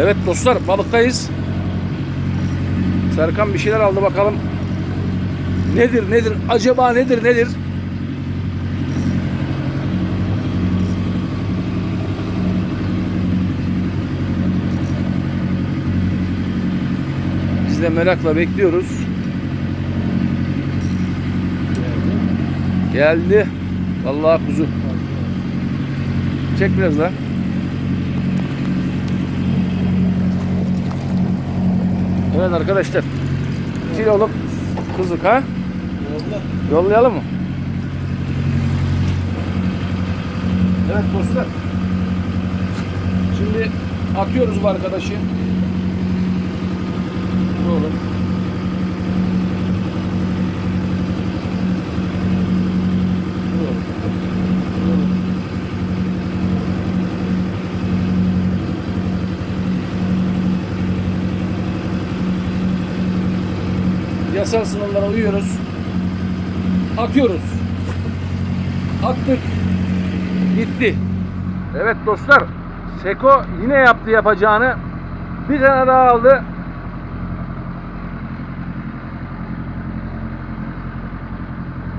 Evet dostlar balıktayız. Serkan bir şeyler aldı bakalım. Nedir nedir acaba nedir nedir? Biz de merakla bekliyoruz. Geldi. Vallahi kuzu. Çek biraz daha. Evet arkadaşlar. Kiloluk kuzuk ha? Yollayalım mı? Evet dostlar. Şimdi atıyoruz bu arkadaşı. Oğlum. Yasal sınırlara uyuyoruz. Atıyoruz. Attık. Gitti. Evet dostlar. Seko yine yaptı yapacağını. Bir tane daha aldı.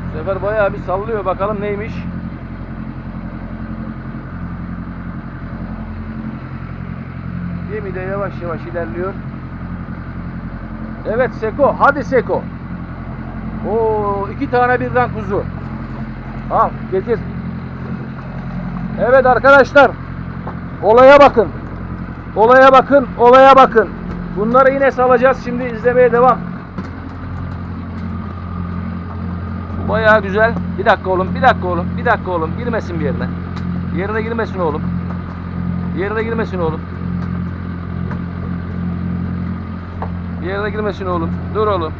Bu sefer bayağı bir sallıyor. Bakalım neymiş. Gemi de yavaş yavaş ilerliyor. Evet Seko. Hadi Seko. Oo iki tane birden kuzu. Al getir. Evet arkadaşlar. Olaya bakın. Olaya bakın. Olaya bakın. Bunları yine salacağız. Şimdi izlemeye devam. Bayağı güzel. Bir dakika oğlum. Bir dakika oğlum. Bir dakika oğlum. Girmesin bir yerine. Yerine girmesin oğlum. Yerine girmesin oğlum. Yerine girmesin oğlum. Dur oğlum.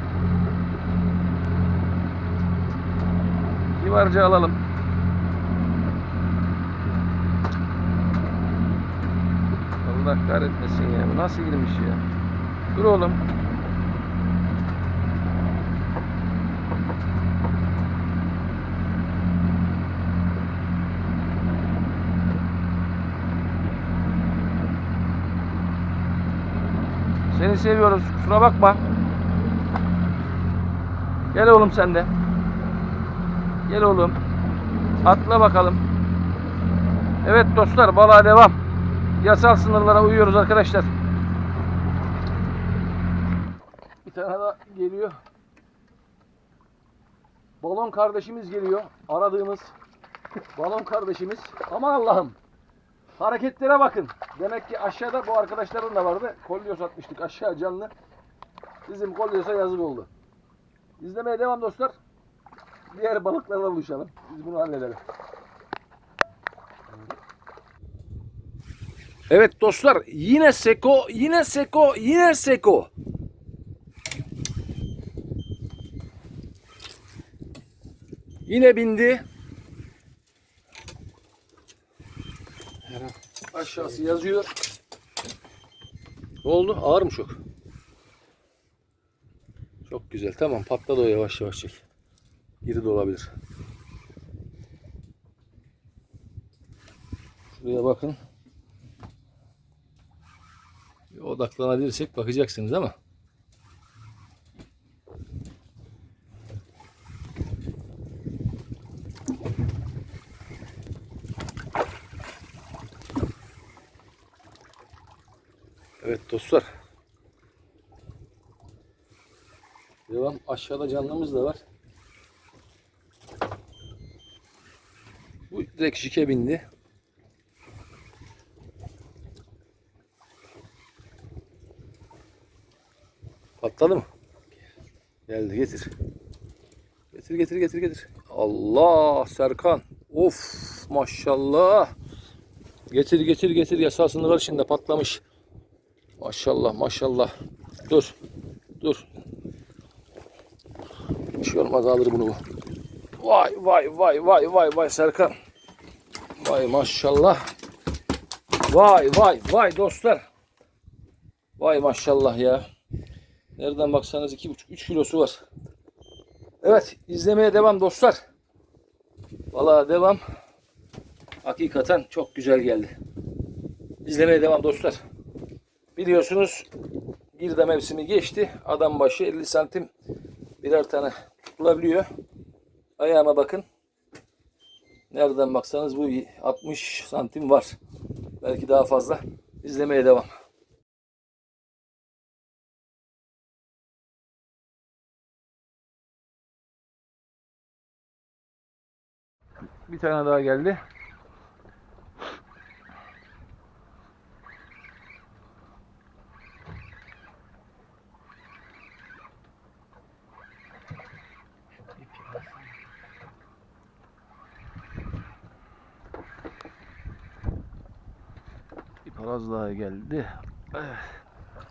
Kibarca alalım. Allah kahretmesin ya. Nasıl girmiş ya? Dur oğlum. Seni seviyoruz. Kusura bakma. Gel oğlum sen de. Gel oğlum. Atla bakalım. Evet dostlar balığa devam. Yasal sınırlara uyuyoruz arkadaşlar. Bir tane daha geliyor. Balon kardeşimiz geliyor. Aradığımız balon kardeşimiz. Aman Allah'ım. Hareketlere bakın. Demek ki aşağıda bu arkadaşların da vardı. Kolyoz atmıştık aşağı canlı. Bizim kolyosa yazık oldu. İzlemeye devam dostlar. Diğer balıklarla buluşalım. Biz bunu halledelim. Evet dostlar yine Seko, yine Seko, yine Seko. Yine bindi. Aşağısı yazıyor. Ne oldu? Ağır mı çok? Çok güzel. Tamam patladı o yavaş yavaş çek. Geri de olabilir. Şuraya bakın. Bir odaklanabilirsek bakacaksınız ama. Evet dostlar. Devam. Aşağıda canlımız da var. Bu direkt şike bindi. Patladı mı? Geldi getir. Getir getir getir getir. Allah Serkan. Of maşallah. Getir getir getir yasal sınırlar içinde patlamış. Maşallah maşallah. Dur. Dur. Bir şey olmaz alır bunu bu. Vay vay vay vay vay vay Serkan. Vay maşallah. Vay vay vay dostlar. Vay maşallah ya. Nereden baksanız 2,5-3 kilosu var. Evet izlemeye devam dostlar. Valla devam. Hakikaten çok güzel geldi. İzlemeye devam dostlar. Biliyorsunuz bir de mevsimi geçti. Adam başı 50 santim birer tane tutulabiliyor. Ayağıma bakın. Nereden baksanız bu 60 santim var. Belki daha fazla. İzlemeye devam. Bir tane daha geldi. Bir daha geldi.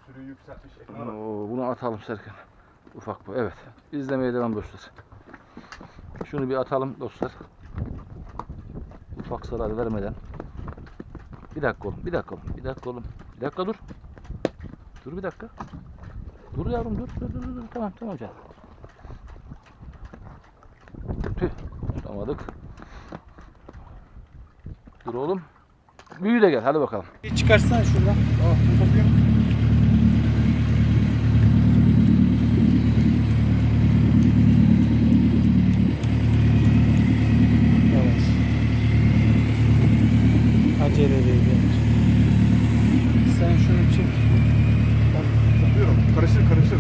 Sürüyü yükseltmiş. Oo, bunu atalım Serkan. Ufak bu. Evet. İzlemeye devam dostlar. Şunu bir atalım dostlar. Ufak zarar vermeden. Bir dakika oğlum. Bir dakika oğlum. Bir dakika oğlum. Bir dakika dur. Dur bir dakika. Dur yavrum dur. Dur dur dur. dur. Tamam tamam canım. Tüh. Tutamadık. Dur oğlum. Büyü de gel. Hadi bakalım. Bir çıkarsana şuradan. Yavaş. Acele değil. Sen şunu çek. Yapıyorum. Karışır karışır.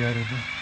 Yarıda.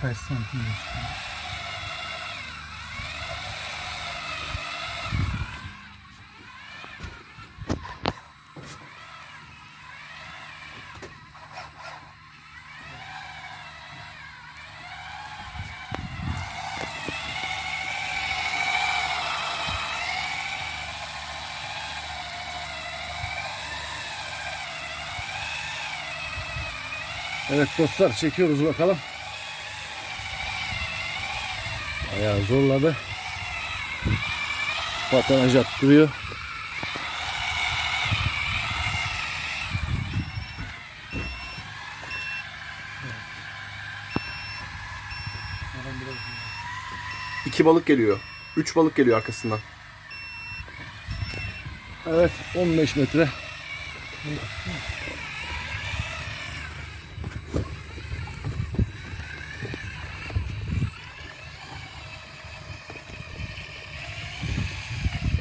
Kaç santim? Evet dostlar çekiyoruz bakalım. Bayağı zorladı. Patanaj attırıyor. İki balık geliyor. Üç balık geliyor arkasından. Evet 15 metre.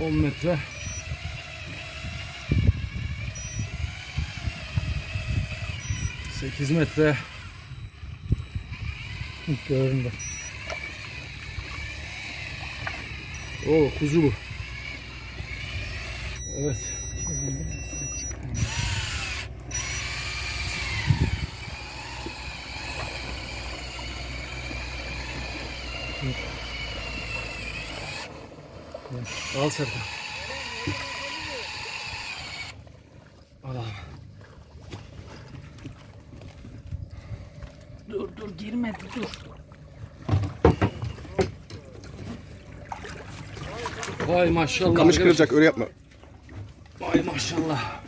On metre. Sekiz metre. Gördüm. Oo kuzu bu. Evet. Al Serkan. Al abi. Dur dur girmedi dur. Vay maşallah. Kamış arkadaşlar. kırılacak öyle yapma. Vay maşallah.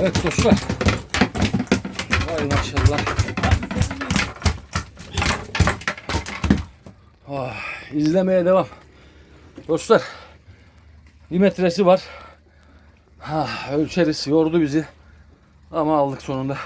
Evet dostlar. Vay maşallah. Ah, izlemeye devam. Dostlar bir metresi var. Ah, ölçeriz yordu bizi. Ama aldık sonunda.